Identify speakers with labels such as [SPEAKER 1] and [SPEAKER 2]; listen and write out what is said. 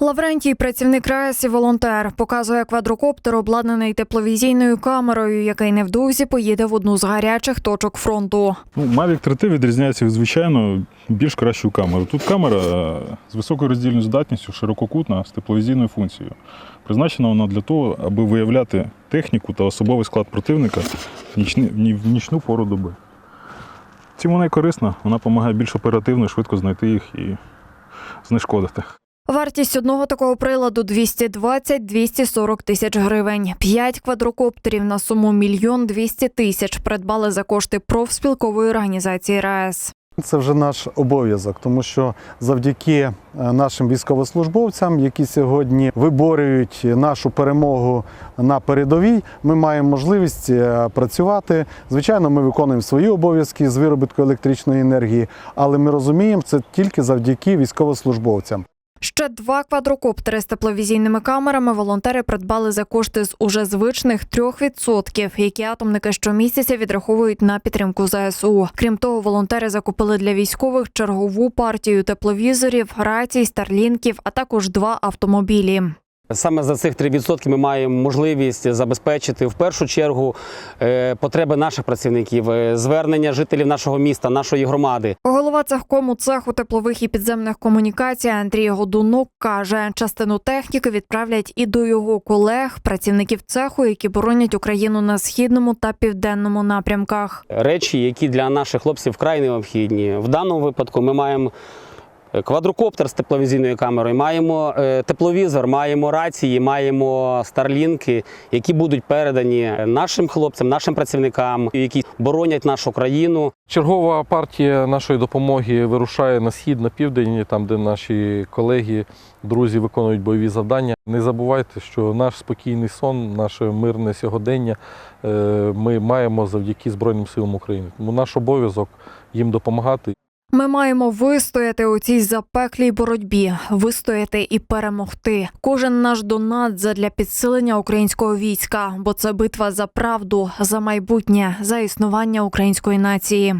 [SPEAKER 1] Лаврентій, працівник РАЕС і волонтер, показує квадрокоптер, обладнаний тепловізійною камерою, який невдовзі поїде в одну з гарячих точок фронту.
[SPEAKER 2] Ну, Mavic 3T відрізняється від звичайно більш кращою камерою. Тут камера е, з високою роздільною здатністю, ширококутна, з тепловізійною функцією. Призначена вона для того, аби виявляти техніку та особовий склад противника в, нічну пору доби. Цим вона і корисна, вона допомагає більш оперативно і швидко знайти їх і знешкодити.
[SPEAKER 1] Вартість одного такого приладу 220-240 тисяч гривень. П'ять квадрокоптерів на суму мільйон 200 тисяч придбали за кошти профспілкової організації РАЕС.
[SPEAKER 3] Це вже наш обов'язок, тому що завдяки е, нашим військовослужбовцям, які сьогодні виборюють нашу перемогу на передовій, ми маємо можливість е, працювати. Звичайно, ми виконуємо свої обов'язки з виробітку електричної енергії, але ми розуміємо, це тільки завдяки військовослужбовцям.
[SPEAKER 1] Ще два квадрокоптери з тепловізійними камерами волонтери придбали за кошти з уже звичних 3%, які атомники щомісяця відраховують на підтримку ЗСУ. Крім того, волонтери закупили для військових чергову партію тепловізорів, рацій, старлінків, а також два автомобілі.
[SPEAKER 4] Саме за цих 3% ми маємо можливість забезпечити в першу чергу е, потреби наших працівників, е, звернення жителів нашого міста, нашої громади.
[SPEAKER 1] Голова цехкому цеху теплових і підземних комунікацій Андрій Годунок каже, частину техніки відправлять і до його колег, працівників цеху, які боронять Україну на східному та південному напрямках.
[SPEAKER 4] Речі, які для наших хлопців вкрай необхідні. В даному випадку ми маємо. Е, Квадрокоптер з тепловізійною камерою, маємо е, тепловізор, маємо рації, маємо старлінки, які будуть передані нашим хлопцям, нашим працівникам, які боронять нашу країну.
[SPEAKER 5] Чергова партія нашої допомоги вирушає на схід, на південь, там, де наші колеги, друзі виконують бойові завдання. Не забувайте, що наш спокійний сон, наше мирне сьогодення е, ми маємо завдяки Збройним силам України. Тому наш обов'язок їм допомагати.
[SPEAKER 1] Ми маємо вистояти у цій запеклій боротьбі, вистояти і перемогти. Кожен наш донат задля підсилення українського війська, бо це битва за правду, за майбутнє, за існування української нації.